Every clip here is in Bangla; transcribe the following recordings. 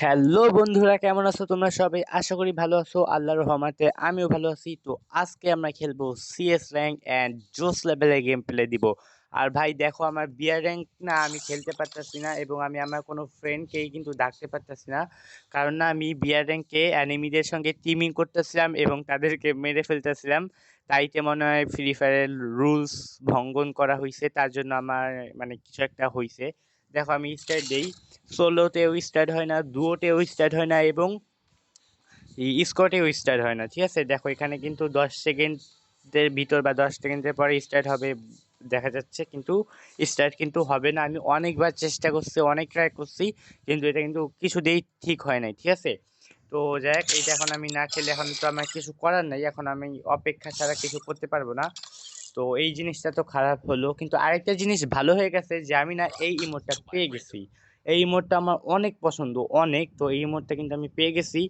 হ্যালো বন্ধুরা, কেমন আছো তোমরা সবাই? আশা করি ভালো আছো, আল্লাহর রহমতে আমিও ভালো আছি। তো আজকে আমরা খেলব সিএস র্যাঙ্ক অ্যান্ড জোস লেভেলের গেম প্লে দিব। আর ভাই দেখো আমার বিয়ার র্যাঙ্ক না আমি খেলতে পারতেছি না এবং আমি আমার কোনো ফ্রেন্ডকেই কিন্তু ডাকতে পারতেছি না। কারণ না আমি বিয়ার র্যাঙ্কে অ্যানিমিদের সঙ্গে টিমিং করতেছিলাম এবং তাদেরকে মেরে ফেলতেছিলাম। তাইতে মনে হয় ফ্রি ফায়ারের রুলস ভঙ্গন করা হয়েছে তার জন্য আমার মানে কিছু একটা হয়েছে দেখো আমি স্টার্ট দেই। সোলোতেও স্টার্ট হয় না ডুয়োতেও স্টার্ট হয় না এবং স্কটেও স্টার্ট হয় না, ঠিক আছে? দেখো এখানে কিন্তু দশ সেকেন্ডের ভিতর বা দশ সেকেন্ডের পরে স্টার্ট হবে দেখা যাচ্ছে, কিন্তু স্টার্ট কিন্তু হবে না। আমি অনেকবার চেষ্টা করছি, অনেক ট্রাই করছি, কিন্তু এটা কিন্তু কিছুতেই ঠিক হয় নাই, ঠিক আছে? তো যাই হোক, এইটা এখন আমি না খেলে এখন তো আমার কিছু করার নাই, এখন আমি অপেক্ষা ছাড়া কিছু করতে পারব না। তো এই জিনিসটা তো খারাপ হলো, কিন্তু আরেকটা জিনিস ভালো হয়ে গেছে যে আমি না এই ইমোটটা পেয়ে গেছি। এই ইমোটটা আমার অনেক পছন্দ, অনেক, তো এই ইমোটটা কিন্তু আমি পেয়ে গেছি।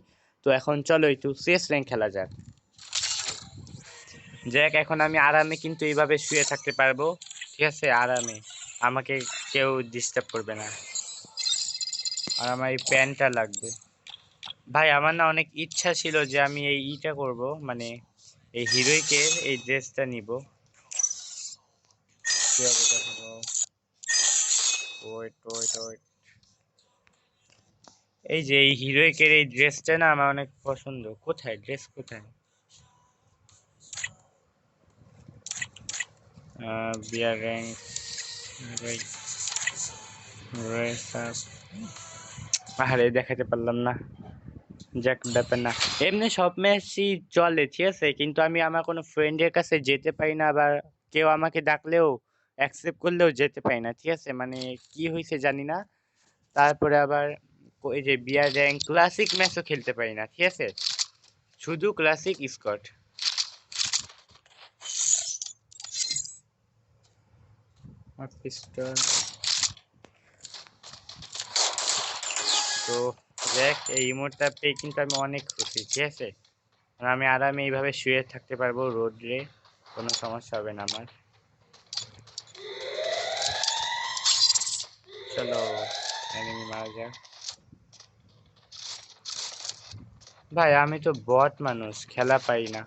তো এখন চলো একটু শেষ র্যাঙ্ক খেলা যাক। যাক, এখন আমি আরামে কিন্তু এইভাবে শুয়ে থাকতে পারব। ঠিক আছে? আরামে। আমাকে কেউ ডিস্টার্ব করবে না। আর আমার এই প্যান্টটা লাগবে। ভাই, আমার না অনেক ইচ্ছা ছিল যে আমি এই ইটা করব মানে এই হিরোইকে এই ড্রেসটা নিব। এই যে এই হিরোইকের এই ড্রেসটা না আমার অনেক পছন্দ। কোথায়? ড্রেস কোথায়? বিয়ার র্যাঙ্ক আরে দেখাতে পারলাম না। যাক, ব্যাপার না। এমনি সব ম্যাচই চলে, ঠিক আছে? কিন্তু আমি আমার কোনো ফ্রেন্ডের কাছে যেতে পারি না আবার কেউ আমাকে ডাকলেও অ্যাকসেপ্ট করলেও যেতে পারি না, ঠিক আছে? মানে কি হয়েছে জানি না। তারপরে আবার ওই যে বিয়ার র্যাঙ্ক ক্লাসিক ম্যাচও খেলতে পারি না, ঠিক আছে? শুধু ক্লাসিক স্কট পিস্টল তো দেখ, এই ইমোটটা পেয়ে কিন্তু আমি অনেক খুশি, ঠিক আছে? আর আমি আরামে এইভাবে শুয়ে থাকতে পারব রোদ্রে, কোনো সমস্যা হবে না আমার। চলো এনিমি মারা যাক। ভাই, আমি তো বট মানুষ, খেলা পাই না।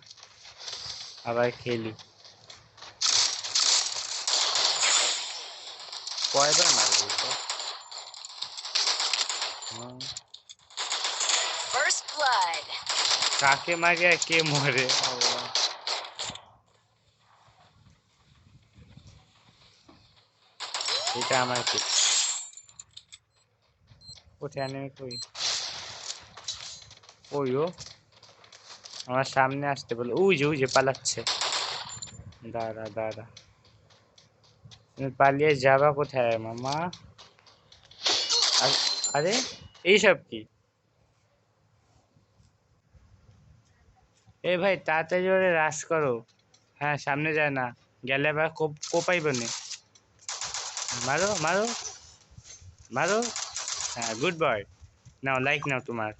আবার খেলি। কয়বার মারবো. কাকে মারে আর কে মরে। এটা আমার কি? কোথায় আনে কই? ওই ও? আমার সামনে আসতে বলে। ওই যে ওই যে পালাচ্ছে। দাঁড়া দাঁড়া। তুমি পালিয়ে যাবা কোথায় মামা? আরে এইসব কি? এ ভাই তাড়াতাড়ি ওরে রাশ করো। হ্যাঁ সামনে যায় না। গেলে আবার কোপ- কোপাইব নে। মারো মারো। মারো। হ্যাঁ গুড বয় নাও লাইক নাও তোমার।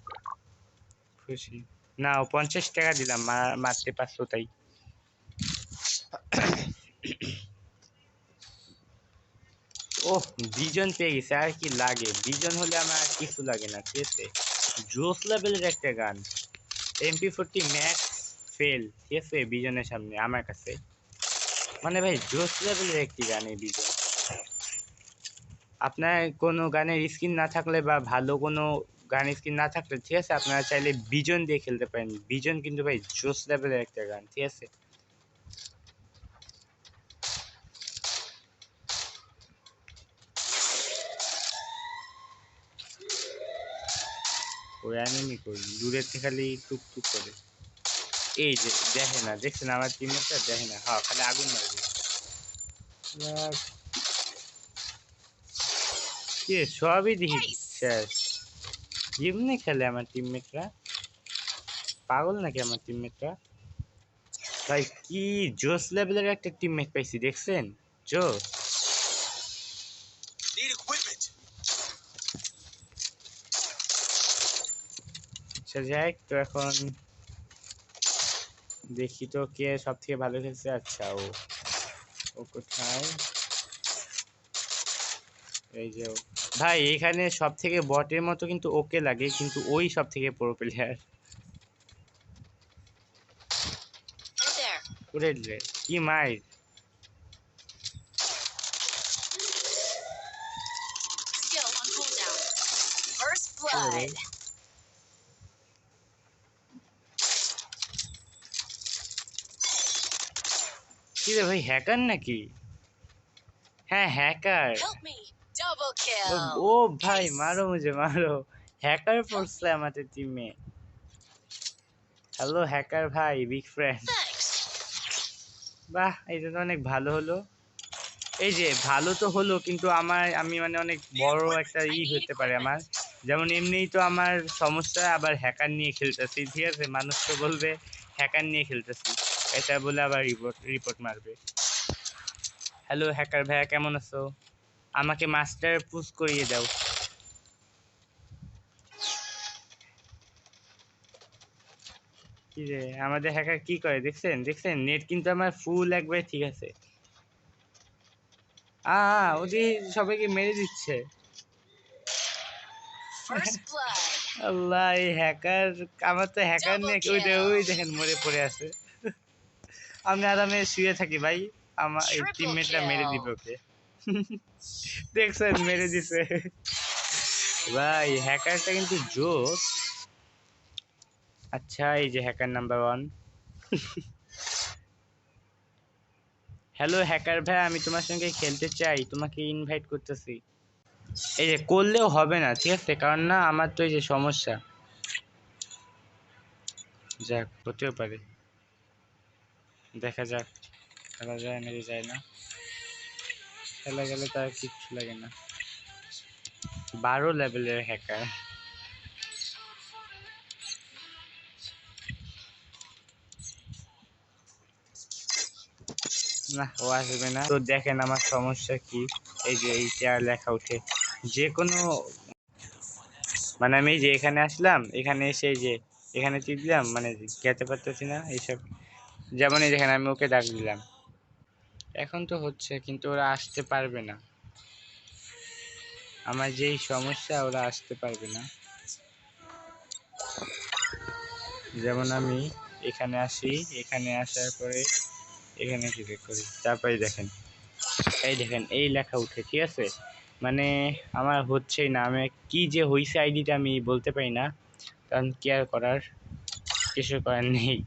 খুশি। নাও পঞ্চাশ টাকা দিলাম মারতে পারছ তাই। ও বিজন পেয়ে গেছে, আর কি লাগে? বিজন হলে আমার কিছু লাগে না, ঠিক আছে? জোস লেভেলের একটা গান। এমপি ফোরটি ম্যাক্স ফেল ঠিক আছে, বিজনের সামনে, আমার কাছে। মানে ভাই, জোস লেভেলের একটি গান এই বিজন। আপনার কোনো গানের স্কিন না থাকলে বা ভালো কোনো গানের স্কিন না থাকলে, ঠিক আছে, আপনারা চাইলে বিজন দিয়ে খেলতে পারেন। বিজন কিন্তু ভাই, জোস লেভেলের একটা গান, ঠিক আছে? ওই করি। দূরের থেকে খালি টুক টুক করে। এই যে দেখে না দেখছেন আমার টিমটা দেখে না। হ্যাঁ খালি আগুন মারবে। কি? সবই দেখি। শেষ। এমনি খেলে আমার টিমমেটরা পাগল নাকি আমার টিমমেটরা ভাই কি জোস লেভেলের একটা টিমমেট পাইছি দেখছেন? জোস আচ্ছা যাই তো এখন দেখি তো কে সব থেকে ভালো খেলছে আচ্ছা ও ও কোথায় এই যে ভাই এখানে সব থেকে বটের মতো কিন্তু ওকে লাগে কিন্তু ওই সব থেকে প্রো প্লেয়ার. কি মাই Skill on cooldown. First Alright. blood. কি রে ভাই হ্যাকার নাকি? হ্যাঁ হ্যাকার ও ভাই মারো মুঝে মারো। হ্যাকার পড়ছে আমাদের টিমে হ্যালো হ্যাকার ভাই বিগ ফ্রেন্ড বাহ এটা তো অনেক ভালো হলো। এই যে ভালো তো হলো কিন্তু আমার আমি মানে অনেক বড় একটা ই হতে পারে আমার। যেমন এমনিই তো আমার সমস্যা আবার হ্যাকার নিয়ে খেলতেছি। ঠিক আছে মানুষ তো বলবে হ্যাকার নিয়ে খেলতেছি। এটা বলে আবার রিপোর্ট রিপোর্ট মারবে। হ্যালো হ্যাকার ভাইয়া কেমন আছো? আমাকে মাস্টার পুশ করিয়ে দাও। রে আমাদের হ্যাকার কি করে? দেখছেন? দেখছেন? নেট কিন্তু আমার ফুল একবারে ঠিক আছে। আ ওদের সবাইকে মেরে দিচ্ছে। আল্লাহ এই হ্যাকার আমার তো হ্যাকার নেই ওই দেখেন মরে পড়ে আছে। আমি আরামে শুয়ে থাকি ভাই। আমার এই টিমমেটরা মেরে. দিবে ওকে। দেখছেন মেরে দিছে। ভাই হ্যাকারটা কিন্তু জোস। আচ্ছা এই যে hacker number one hello hacker ভাই আমি তোমার সঙ্গে খেলতে চাই। তোমাকে ইনভাইট করতেছি। এই যে করলেও হবে না ঠিক আছে? কারণ না আমার তো এই যে সমস্যা। যাক হতেও পারে। দেখা যাক, খেলা যায় নাকি যায় না। খেলা গেলে তার কিচ্ছু লাগে না। বারো লেভেলের হ্যাকার না, ও আসবে না। তো দেখেন আমার সমস্যা কি, এই যে এইটা লেখা উঠে। যে কোনো মানে আমি যে এখানে আসলাম, এখানে এসে যে, এখানে টিপলাম মানে যেতে পারতেছি না, এইসব। যেমন এই যেখানে আমি ওকে ডাক দিলাম। এখন তো হচ্ছে, কিন্তু ওরা আসতে পারবে না। আমার যেই সমস্যা, ওরা আসতে পারবে না। যেমন আমি এখানে আসি, এখানে আসার পরে এখানে ক্লিক করি। তারপরে দেখেন, এই দেখেন, এই লেখা উঠে, ঠিক আছে? মানে আমার হচ্ছেই না, আমি কি যে হয়েছে আইডিটা আমি বলতে পারি না। কারণ কেয়ার করার? কিছু করার নেই।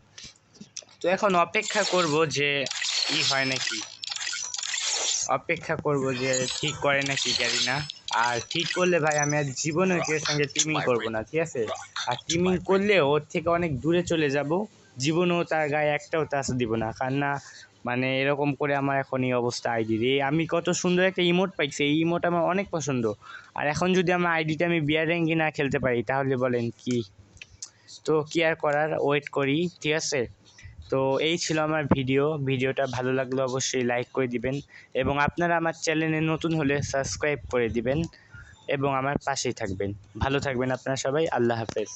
তো এখন অপেক্ষা করব যে ই হয় নাকি? অপেক্ষা করব যে ঠিক করে নাকি জানি না আর ঠিক করলে ভাই আমি আর জীবনে কেউ সঙ্গে টিমিং করব না, ঠিক আছে? আর টিমিং করলে ওর থেকে অনেক দূরে চলে যাব। জীবনেও তার গায়ে একটাও টাচ দিব না। কারণ না মানে এরকম করে আমার এখন এই অবস্থা আইডির এই আমি কত সুন্দর একটা ইমোট পাইছি। এই ইমোট আমার অনেক পছন্দ। আর এখন যদি আমার আইডিটা আমি বিয়ার র্যাঙ্কি না খেলতে পারি, তাহলে বলেন কি? তো কি আর করার? ওয়েট করি, ঠিক আছে? তো এই ছিল আমার ভিডিও ভিডিওটা ভালো লাগলে অবশ্যই লাইক করে দিবেন এবং আপনারা আমার চ্যানেলে নতুন হলে সাবস্ক্রাইব করে দিবেন এবং আমার পাশেই থাকবেন। ভালো থাকবেন আপনারা সবাই। আল্লাহ হাফেজ।